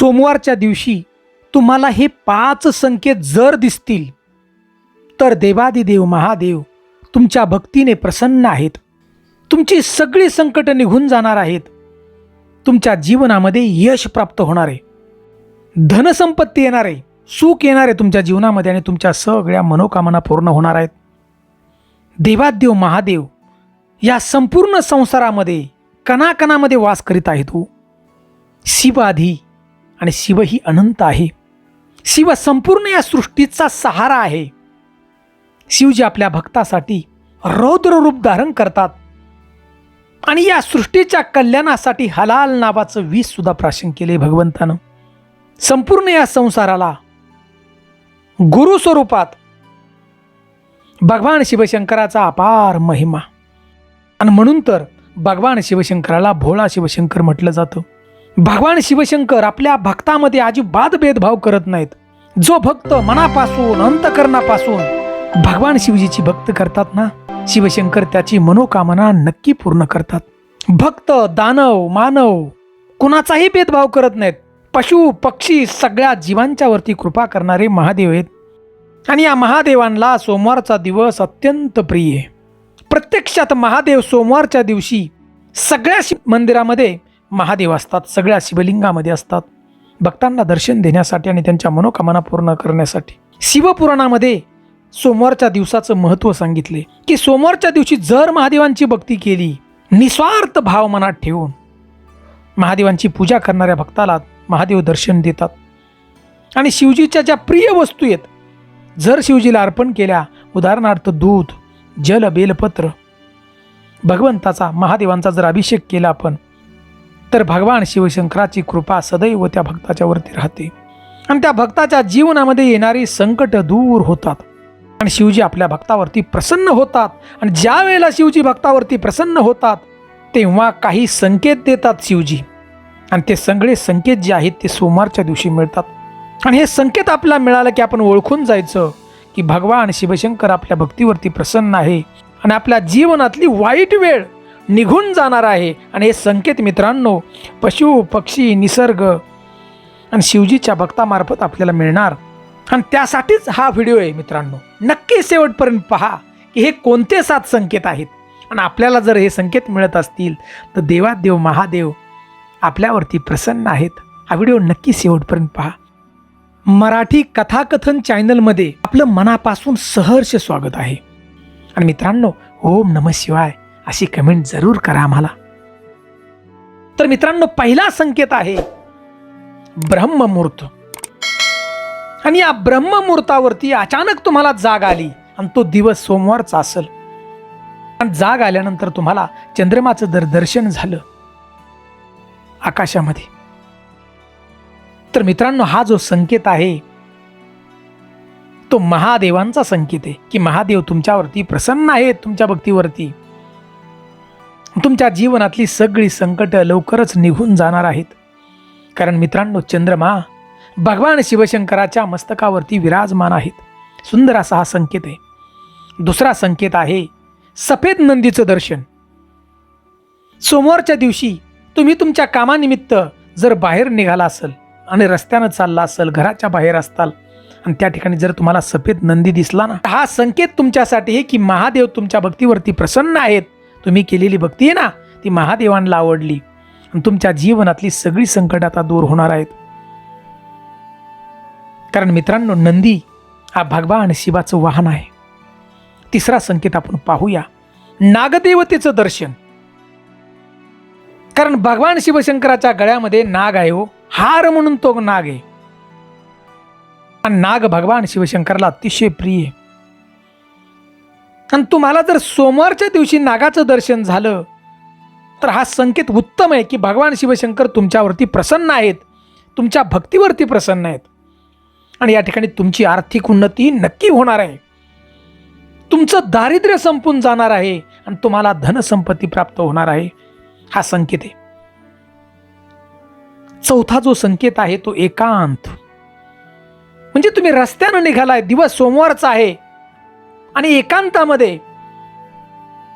सोमवारच्या दिवशी तुम्हाला हे पाच संकेत जर दिसतील तर देवादिदेव महादेव तुमच्या भक्तीने प्रसन्न आहेत. तुमची सगळी संकटं निघून जाणार आहेत. तुमच्या जीवनामध्ये यश प्राप्त होणार आहे धनसंपत्ती येणार आहे सुख येणार आहे तुमच्या जीवनामध्ये आणि तुमच्या सगळ्या मनोकामना पूर्ण होणार आहेत. देवादेव महादेव या संपूर्ण संसारामध्ये कणाकणामध्ये वास करीत आहेत तू शिवाधी आणि शिव ही अनंत आहे. शिव संपूर्ण या सृष्टीचा सहारा आहे. शिवजी आपल्या भक्तासाठी रौद्र रूप धारण करतात आणि या सृष्टीच्या कल्याणासाठी हलाल नावाचं वीज सुद्धा प्राशन केले भगवंतानं. संपूर्ण या संसाराला गुरु स्वरूपात भगवान शिवशंकराचा अपार महिमा. आणि म्हणून तर भगवान शिवशंकराला भोळा शिवशंकर म्हटलं जातं. भगवान शिवशंकर आपल्या भक्तामध्ये अजिबात भेदभाव करत नाहीत. जो भक्त मनापासून अंतकरणापासून भगवान शिवजीची भक्त करतात ना शिवशंकर त्याची मनोकामना नक्की पूर्ण करतात. भक्त दानव मानव कुणाचाही भेदभाव करत नाहीत. पशु पक्षी सगळ्या जीवांच्या वरती कृपा करणारे महादेव आहेत. आणि या महादेवांना सोमवारचा दिवस अत्यंत प्रिय आहे. प्रत्यक्षात महादेव सोमवारच्या दिवशी सगळ्या मंदिरामध्ये महादेव असतात सगळ्या शिवलिंगामध्ये असतात. भक्तांना दर्शन देण्यासाठी आणि त्यांच्या मनोकामना पूर्ण करण्यासाठी. शिवपुराणामध्ये सोमवारच्या दिवसाचं महत्त्व सांगितले. की सोमवारच्या दिवशी जर महादेवांची भक्ती केली निस्वार्थ भाव मनात ठेवून महादेवांची पूजा करणाऱ्या भक्ताला महादेव दर्शन देतात. आणि शिवजीच्या ज्या प्रिय वस्तू आहेत जर शिवजीला अर्पण केल्या उदाहरणार्थ दूध जल बेलपत्र भगवंताचा महादेवांचा जर अभिषेक केला आपण तर भगवान शिवशंकराची कृपा सदैव त्या भक्ताच्या वरती राहते. आणि त्या भक्ताच्या जीवनामध्ये येणारी संकट दूर होतात. आणि शिवजी आपल्या भक्तावरती प्रसन्न होतात. आणि ज्या वेळेला शिवजी भक्तावरती प्रसन्न होतात तेव्हा काही संकेत देतात शिवजी. आणि ते सगळे संकेत जे आहेत ते सोमवारच्या दिवशी मिळतात. आणि हे संकेत आपल्याला मिळालं की आपण ओळखून जायचं की भगवान शिवशंकर आपल्या भक्तीवरती प्रसन्न आहे. आणि आपल्या जीवनातली वाईट वेळ निघून जाणार आहे. आणि हे संकेत मित्रांनो पशु पक्षी निसर्ग आणि शिवजीच्या भक्तामार्फत आपल्याला मिळणार. आणि त्यासाठीच हा व्हिडिओ आहे मित्रांनो. नक्की शेवटपर्यंत पहा की हे कोणते सात संकेत आहेत. आणि आपल्याला जर हे संकेत मिळत असतील तर देवादेव महादेव आपल्यावरती प्रसन्न आहेत. हा व्हिडिओ नक्की शेवटपर्यंत पहा. मराठी कथाकथन चॅनलमध्ये आपलं मनापासून सहर्ष स्वागत आहे. आणि मित्रांनो ओम नम शिवाय. अशी कमेंट जरूर करा आम्हाला. तर मित्रांनो पहिला संकेत आहे ब्रह्ममुहूर्त. आणि या ब्रह्ममुहूर्तावरती अचानक तुम्हाला जाग आली आणि तो दिवस सोमवारचा असेल. आणि जाग आल्यानंतर तुम्हाला चंद्रमाचं दर दर्शन झालं आकाशामध्ये. तर मित्रांनो हा जो संकेत आहे तो महादेवांचा संकेत आहे की महादेव तुमच्यावरती प्रसन्न आहेत तुमच्या भक्तीवरती. तुमच्या जीवनातली सगळी संकटं लवकरच निघून जाणार आहेत. कारण मित्रांनो चंद्रमा भगवान शिवशंकराच्या मस्तकावरती विराजमान आहेत. सुंदर असा हा संकेत आहे. दुसरा संकेत आहे सफेद नंदीचं दर्शन. सोमवारच्या दिवशी तुम्ही तुमच्या कामानिमित्त जर बाहेर निघाला असेल आणि रस्त्यानं चालला असेल घराच्या बाहेर असताल आणि त्या ठिकाणी जर तुम्हाला सफेद नंदी दिसला ना हा संकेत तुमच्यासाठी आहे की महादेव तुमच्या भक्तीवरती प्रसन्न आहेत. तुम्ही केलेली भक्ती आहे ना ती महादेवांना आवडली. आणि तुमच्या जीवनातली सगळी संकट आता दूर होणार आहेत. कारण मित्रांनो नंदी हा भगवा आणि शिवाचं वाहन आहे. तिसरा संकेत आपण पाहूया. नागदेवतेचं दर्शन. कारण भगवान शिवशंकराच्या गळ्यामध्ये नाग आहे हो हार म्हणून तो नाग आहे. आणि नाग भगवान शिवशंकरला अतिशय प्रिय आहे. आणि तुम्हाला जर सोमवारच्या दिवशी नागाचं दर्शन झालं तर हा संकेत उत्तम आहे की भगवान शिवशंकर तुमच्यावरती प्रसन्न आहेत तुमच्या भक्तीवरती प्रसन्न आहेत. आणि या ठिकाणी तुमची आर्थिक उन्नती नक्की होणार आहे. तुमचं दारिद्र्य संपून जाणार आहे आणि तुम्हाला धनसंपत्ती प्राप्त होणार आहे. हा संकेत आहे. चौथा जो संकेत आहे तो एकांत. म्हणजे तुम्ही रस्त्यानं निघालाय दिवस सोमवारचा आहे. आणि एकांतामध्ये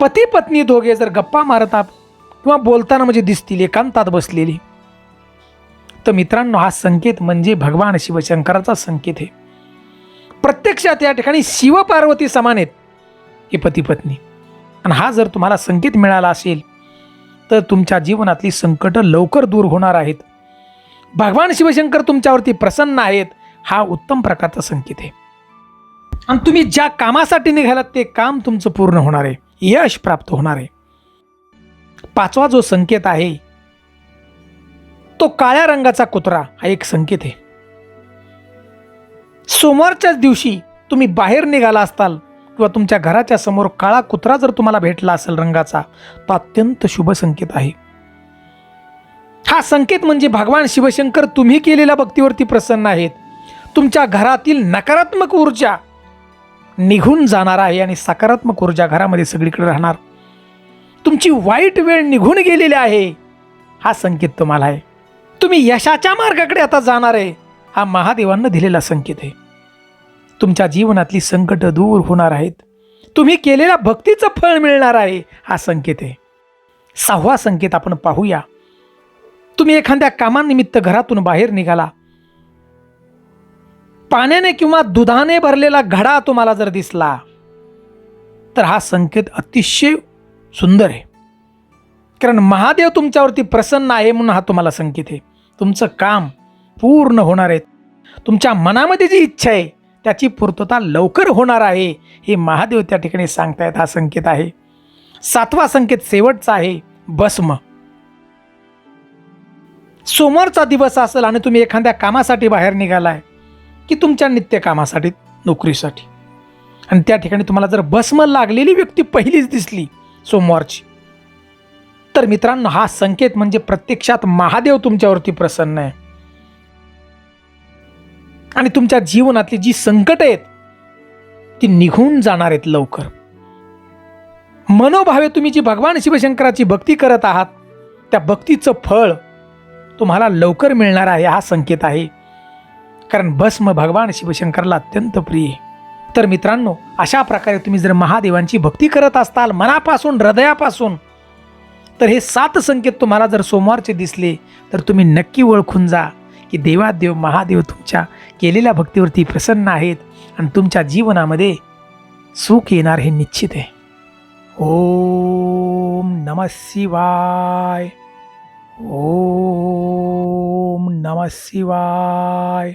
पती पत्नी दोघे जर गप्पा मारतात किंवा बोलताना म्हणजे दिसतील एकांतात बसलेली तर मित्रांनो हा संकेत म्हणजे भगवान शिवशंकराचा संकेत आहे. प्रत्यक्षात या ठिकाणी शिवपार्वती समान आहेत हे पती पत्नी. आणि हा जर तुम्हाला संकेत मिळाला असेल तर तुमच्या जीवनातली संकटं लवकर दूर होणार आहेत. भगवान शिवशंकर तुमच्यावरती प्रसन्न आहेत हा उत्तम प्रकारचा संकेत आहे. आणि तुम्ही ज्या कामासाठी निघालात ते काम तुमचं पूर्ण होणार आहे. यश प्राप्त होणार आहे. पाचवा जो संकेत आहे तो काळ्या रंगाचा कुत्रा हा एक संकेत आहे. सोमवारच्याच दिवशी तुम्ही बाहेर निघाला असताल किंवा तुमच्या घराच्या समोर काळा कुत्रा जर तुम्हाला भेटला असेल रंगाचा तो अत्यंत शुभ संकेत आहे. हा संकेत म्हणजे भगवान शिवशंकर तुम्ही केलेल्या भक्तीवरती प्रसन्न आहेत. तुमच्या घरातील नकारात्मक ऊर्जा निघून जाणार आहे आणि सकारात्मक ऊर्जा घरामध्ये सगळीकडे राहणार. तुमची वाईट वेळ निघून गेलेली आहे हा संकेत तुम्हाला आहे. तुम्ही यशाच्या मार्गाकडे आता जाणार आहे हा महादेवांना दिलेला संकेत आहे. तुमच्या जीवनातली संकट दूर होणार आहेत. तुम्ही केलेल्या भक्तीचं फळ मिळणार आहे हा संकेत आहे. सहावा संकेत आपण पाहूया. तुम्ही एखाद्या कामानिमित्त घरातून बाहेर निघाला. पाण्याने किंवा दुधाने भरलेला घडा तुम्हाला जर दिसला तर हा संकेत अतिशय सुंदर आहे. कारण महादेव तुमच्यावरती प्रसन्न आहे म्हणून हा तुम्हाला संकेत आहे. तुमचं काम पूर्ण होणार आहे. तुमच्या मनामध्ये जी इच्छा आहे त्याची पूर्तता लवकर होणार आहे हे महादेव त्या ठिकाणी सांगतायत. हा संकेत आहे. सातवा संकेत शेवटचा आहे भस्म. सोमवारचा दिवस असेल आणि तुम्ही एखाद्या कामासाठी बाहेर निघालाय की तुमच्या नित्यकामासाठी नोकरीसाठी. आणि त्या ठिकाणी तुम्हाला जर भस्म लागलेली व्यक्ती पहिलीच दिसली सोमवारची तर मित्रांनो हा संकेत म्हणजे प्रत्यक्षात महादेव तुमच्यावरती प्रसन्न आहे. आणि तुमच्या जीवनातली जी संकट आहेत ती निघून जाणार आहेत लवकर. मनोभावे तुम्ही जी भगवान शिवशंकराची भक्ती करत आहात त्या भक्तीचं फळ तुम्हाला लवकर मिळणार आहे हा संकेत आहे. कारण भस्म भगवान शिवशंकरला अत्यंत प्रिय तर मित्रांनो अशा प्रकारे तुम्ही जर महादेवांची भक्ती करत असताल मनापासून हृदयापासून तर हे सात संकेत तुम्हाला जर सोमवारचे दिसले तर तुम्ही नक्की ओळखून जा की देवादेव महादेव तुमच्या केलेल्या भक्तीवरती प्रसन्न आहेत आणि तुमच्या जीवनामध्ये सुख येणार हे निश्चित आहे. ओम नम शिवाय. ओम नम शिवाय.